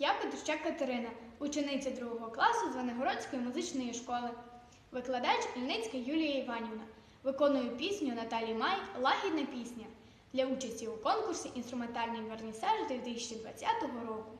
Я Петрущак Катерина, учениця другого класу Звенигородської музичної школи, викладач Ільницька Юлія Іванівна. Виконую пісню Наталі Май Лагідна пісня для участі у конкурсі Інструментальний вернісаж 2020 року.